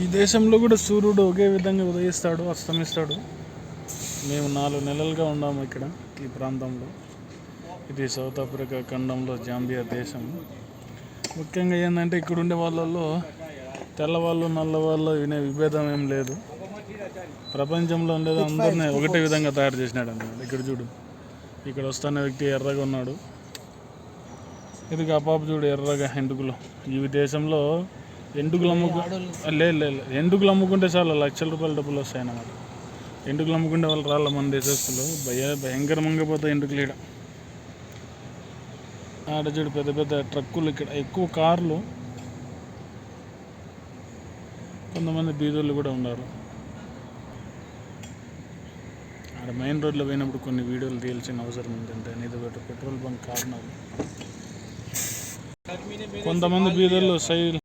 ఈ దేశంలో కూడా సూర్యుడు ఒకే విధంగా ఉదయిస్తాడు అస్తమిస్తాడు. మేము నాలుగు నెలలుగా ఉన్నాము ఇక్కడ ఈ ప్రాంతంలో. ఇది సౌత్ ఆఫ్రికా ఖండంలో జాంబియా దేశం. ముఖ్యంగా ఏంటంటే ఇక్కడ ఉండే వాళ్ళల్లో తెల్లవాళ్ళు నల్లవాళ్ళు వినే విభేదం ఏం లేదు. ప్రపంచంలో ఉండేది అందరినీ ఒకటే విధంగా తయారు చేసినాడు అన్నమాట ఇక్కడ చూడు ఇక్కడ వస్తున్న వ్యక్తి ఎర్రగా ఉన్నాడు. ఇది పాప చూడు ఎర్రగా ఎందుకులో? ఈ దేశంలో ఎంటుకలు అమ్ముకు లేదు లేదు ఎంటుకలు అమ్ముకుంటే చాలా లక్షల రూపాయల డబ్బులు వస్తాయి అన్నమాట ఎంటుకలు అమ్ముకుంటే వాళ్ళు రాళ్ళ మన దేశస్తులు భయ భయంకరంగా పోతాయి ఎంటుకలు ఇక్కడ ఆడ చూడు పెద్ద పెద్ద ట్రక్కులు ఇక్కడ. ఎక్కువ కార్లు కొంతమంది బీదోళ్ళు కూడా ఉన్నారు. ఆడ మెయిన్ రోడ్లో పోయినప్పుడు కొన్ని వీడియోలు తీయాల్సిన అవసరం ఉంది. అంతే. ఒకటి పెట్రోల్ బంక్ కారణాలు కొంతమంది బీదర్లు సైడ్